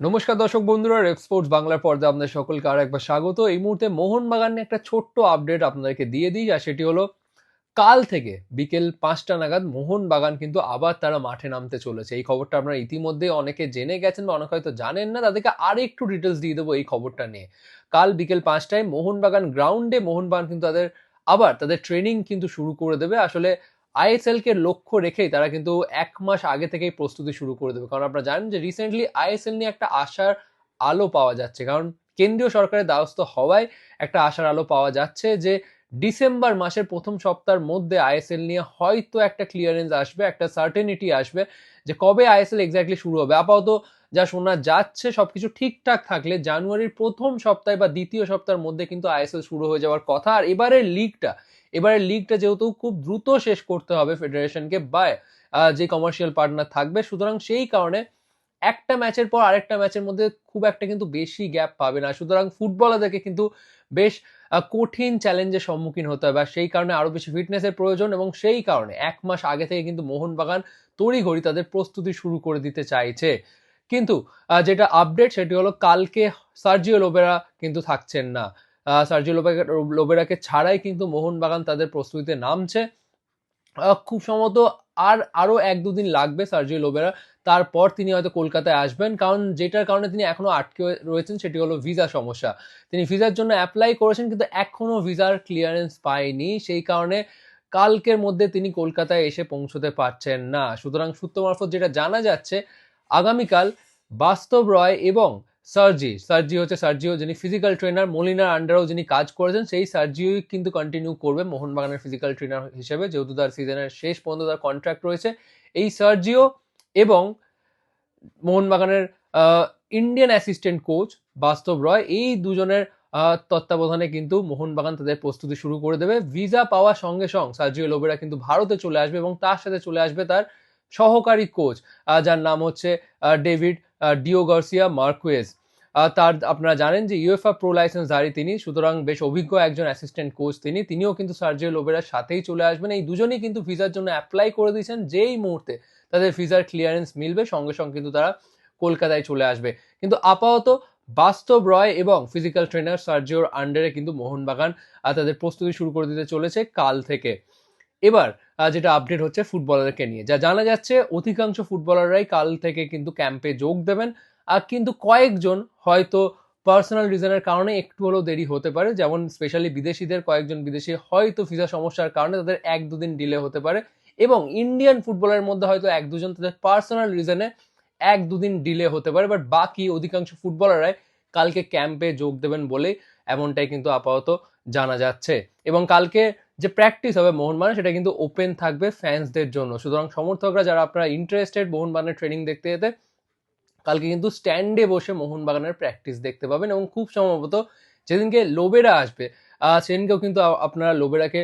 নমস্কার দর্শক বন্ধুরা স্পোর্টস বাংলার পর্দা আপনাদের সকলকে আর একবার স্বাগত। এই মুহূর্তে মোহনবাগান নিয়ে একটা ছোট্ট আপডেট আপনাদেরকে দিয়ে দিই, আর সেটি হলো, কাল থেকে বিকেল পাঁচটা নাগাদ মোহনবাগান কিন্তু আবার তারা মাঠে নামতে চলেছে। এই খবরটা আপনারা ইতিমধ্যে অনেকে জেনে গেছেন বা অনেকে হয়তো জানেন না, তাদেরকে আর একটু ডিটেলস দিয়ে দেবো এই খবরটা নিয়ে। কাল বিকেল পাঁচটায় মোহনবাগান গ্রাউন্ডে মোহনবাগান কিন্তু তাদের আবার তাদের ট্রেনিং কিন্তু শুরু করে দেবে। আসলে আইএসএল কে লক্ষ্য রেখেই তারা কিন্তু এক মাস আগে থেকেই প্রস্তুতি শুরু করে দেবে। কারণ আপনারা জানেন যে রিসেন্টলি আইএসএল নিয়ে একটা আশার আলো পাওয়া যাচ্ছে। কারণ কেন্দ্রীয় সরকারের দ্বারস্থ হওয়ায় একটা আশার আলো পাওয়া যাচ্ছে যে ডিসেম্বর মাসের প্রথম সপ্তাহের মধ্যে আইএসএল নিয়ে হয়তো একটা ক্লিয়ারেন্স আসবে, একটা সার্টেনিটি আসবে যে কবে আইএসএল এক্স্যাক্টলি শুরু হবে। আপাতত যা শোনা যাচ্ছে সবকিছু ঠিকঠাক থাকলে জানুয়ারির প্রথম সপ্তাহে বা দ্বিতীয় সপ্তাহের মধ্যে কিন্তু আইএসএল শুরু হয়ে যাওয়ার কথা। আর এবারের লিগটা এবারে লিগটা যেহেতু খুব দ্রুত শেষ করতে হবে ফেডারেশনকে বা যে কমার্শিয়াল পার্টনার থাকবে, সুতরাং সেই কারণে একটা ম্যাচের পর আরেকটা ম্যাচের মধ্যে খুব একটা কিন্তু বেশি গ্যাপ পাবে না। সুতরাং ফুটবলারদেরকে কিন্তু বেশ কঠিন চ্যালেঞ্জের সম্মুখীন হতে হবে, আর সেই কারণে আরও বেশি ফিটনেসের প্রয়োজন এবং সেই কারণে এক মাস আগে থেকে কিন্তু মোহনবাগান তড়িঘড়ি তাদের প্রস্তুতি শুরু করে দিতে চাইছে। কিন্তু যেটা আপডেট সেটি হলো কালকে সার্জিও লোবেরা কিন্তু থাকছেন না। আহ, সার্জিও লোবেরাকে ছাড়াই কিন্তু মোহনবাগান তাদের প্রস্তুতিতে নামছে। খুব সম্ভবত আর আরও এক দুদিন লাগবে সার্জিও লোবেরা। তারপর তিনি হয়তো কলকাতায় আসবেন কারণ যেটার কারণে তিনি এখনও আটকে রয়েছেন সেটি হলো ভিসা সমস্যা। তিনি ভিসার জন্য অ্যাপ্লাই করেছেন কিন্তু এখনও ভিসার ক্লিয়ারেন্স পায়নি। সেই কারণে কালকের মধ্যে তিনি কলকাতায় এসে পৌঁছতে পারছেন না। সুতরাং সূত্র মারফত যেটা জানা যাচ্ছে আগামীকাল বাস্তব রয় এবং সার্জি সার্জি হচ্ছে সার্জিও যিনি ফিজিক্যাল ট্রেনার মলিনার আন্ডারেও যিনি কাজ করেছেন, সেই সার্জিওই কিন্তু কন্টিনিউ করবে মোহনবাগানের ফিজিক্যাল ট্রেনার হিসেবে, যেহেতু তার সিজনের শেষ পর্যন্ত তার কন্ট্রাক্ট রয়েছে। এই সার্জিও এবং মোহনবাগানের ইন্ডিয়ান অ্যাসিস্ট্যান্ট কোচ বাস্তব রয়, এই দুজনের তত্ত্বাবধানে কিন্তু মোহনবাগান তাদের প্রস্তুতি শুরু করে দেবে। ভিসা পাওয়ার সঙ্গে সঙ্গে সার্জিও লোবেরা কিন্তু ভারতে চলে আসবে এবং তার সাথে চলে আসবে তার সহকারী কোচ যার নাম হচ্ছে ডেভিড ডিও গার্সিয়া মার্কুয়েজ তার, আপনারা জানেন যে ইউএফআ প্রো লাইসেন্সধারী তিনি, সুতরাং বেশ অভিজ্ঞ একজন অ্যাসিস্ট্যান্ট কোচ তিনি। তিনিও কিন্তু সার্জিও লোবেরার সাথেই চলে আসবেন। এই দুজনেই কিন্তু ভিসার জন্য অ্যাপ্লাই করে দিয়েছেন। যেই মুহূর্তে তাদের ভিসার ক্লিয়ারেন্স মিলবে, সঙ্গে সঙ্গে কিন্তু তারা কলকাতায় চলে আসবে। কিন্তু আপাতত বাস্তব রয় এবং ফিজিক্যাল ট্রেনার সার্জিওর আন্ডারে কিন্তু মোহনবাগান তাদের প্রস্তুতি শুরু করে দিতে চলেছে কাল থেকে। এবার যেটা আপডেট হচ্ছে ফুটবলারকে নিয়ে। যা জানা যাচ্ছে, অধিকাংশ ফুটবলাররাই কাল থেকে কিন্তু ক্যাম্পে যোগ দেবেন। কিন্তু কয়েকজন হয়তো পার্সোনাল রিজনের কারণে একটু হলেও দেরি হতে পারে। যেমন স্পেশালি বিদেশিদের কয়েকজন বিদেশি হয়তো ভিসা সমস্যার কারণে তাদের এক দুদিন ডিলে হতে পারে এবং ইন্ডিয়ান ফুটবলের মধ্যে হয়তো এক দুজন তাদের পার্সোনাল রিজনে এক দুদিন ডিলে হতে পারে। বাট বাকি অধিকাংশ ফুটবলাররাই কালকে ক্যাম্পে যোগ দেবেন বলেই এমনটাই কিন্তু আপাতত জানা যাচ্ছে। এবং কালকে যে প্র্যাকটিস হবে মোহনবাগান সেটা কিন্তু ওপেন থাকবে ফ্যান্সদের জন্য। সুতরাং সমর্থকরা, যারা আপনারা ইন্টারেস্টেড মোহনবাগানের ট্রেনিং দেখতে যেতে কালকে কিন্তু স্ট্যান্ডে বসে মোহনবাগানের প্র্যাকটিস দেখতে পাবেন এবং খুব সম্ভবত যেদিনকে লোবেরা আসবে সেদিনকেও কিন্তু আপনারা লোবেরাকে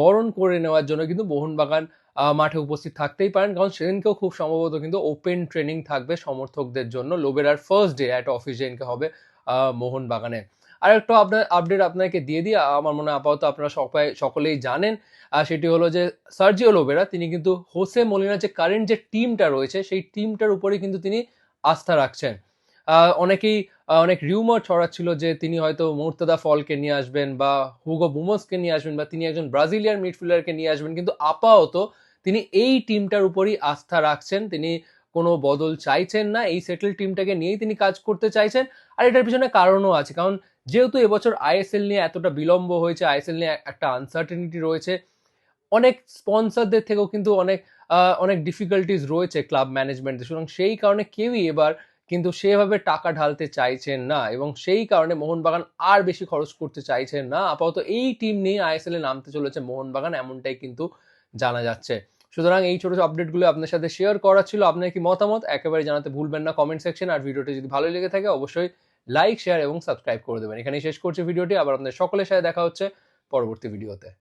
বরণ করে নেওয়ার জন্য কিন্তু মোহনবাগান মাঠে উপস্থিত থাকতেই পারেন। কারণ সেদিনকেও খুব সম্ভবত কিন্তু ওপেন ট্রেনিং থাকবে সমর্থকদের জন্য। লোবেরার ফার্স্ট ডে অ্যাট অফিস যেদিনকে হবে মোহনবাগানে। আর একটা আপনার আপডেট আপনাকে দিয়ে দিই। আমার মনে হয় আপাতত আপনারা সবাই, সকলেই জানেন আর সেটি হলো যে সার্জিও লোবেরা, তিনি কিন্তু হোসে মলিনার যে কারেন্ট যে টিমটা রয়েছে, সেই টিমটার উপরে কিন্তু তিনি আস্থা রাখছেন। অনেকেই অনেক রিউমার ছড়াচ্ছিল যে তিনি হয়তো মুর্তদা ফলকে নিয়ে আসবেন বা হুগো বুমসকে নিয়ে আসবেন বা তিনি একজন ব্রাজিলিয়ান মিডফিল্ডারকে নিয়ে আসবেন। কিন্তু আপাতত তিনি এই টিমটার উপরই আস্থা রাখছেন। তিনি কোনো বদল চাইছেন না। এই সেটেল টিমটাকে নিয়েই তিনি কাজ করতে চাইছেন। আর এটার পিছনে কারণও আছে। কারণ যেহেতু এবছর আইএসএল নিয়ে এতটা বিলম্ব হয়েছে, আইএসএল নিয়ে একটা আনসার্টেনিটি রয়েছে অনেক স্পন্সরদের থেকেও কিন্তু অনেক অনেক ডিফিকাল্টিস রয়েছে ক্লাব ম্যানেজমেন্টের সুতরাং সেই কারণে কেউই এবার কিন্তু সেভাবে টাকা ঢালতে চাইছেন না এবং সেই কারণে মোহনবাগান আর বেশি খরচ করতে চাইছেন না। আপাতত এই টিম নিয়ে আইএসএল এ নামতে চলেছে মোহনবাগান, এমনটাই কিন্তু জানা যাচ্ছে। সুতরাং এই ছোট ছোট আপডেটগুলো আপনার সাথে শেয়ার করা ছিল। আপনার কি মতামত? একেবারে জানাতে ভুলবেন না কমেন্ট সেকশন আর ভিডিওটি যদি ভালো লেগে থাকে, অবশ্যই লাইক শেয়ার এবং সাবস্ক্রাইব করে দেবেন। এখানেই শেষ করছি ভিডিওটি আবার আপনাদের সকলের সাথে দেখা হচ্ছে পরবর্তী ভিডিওতে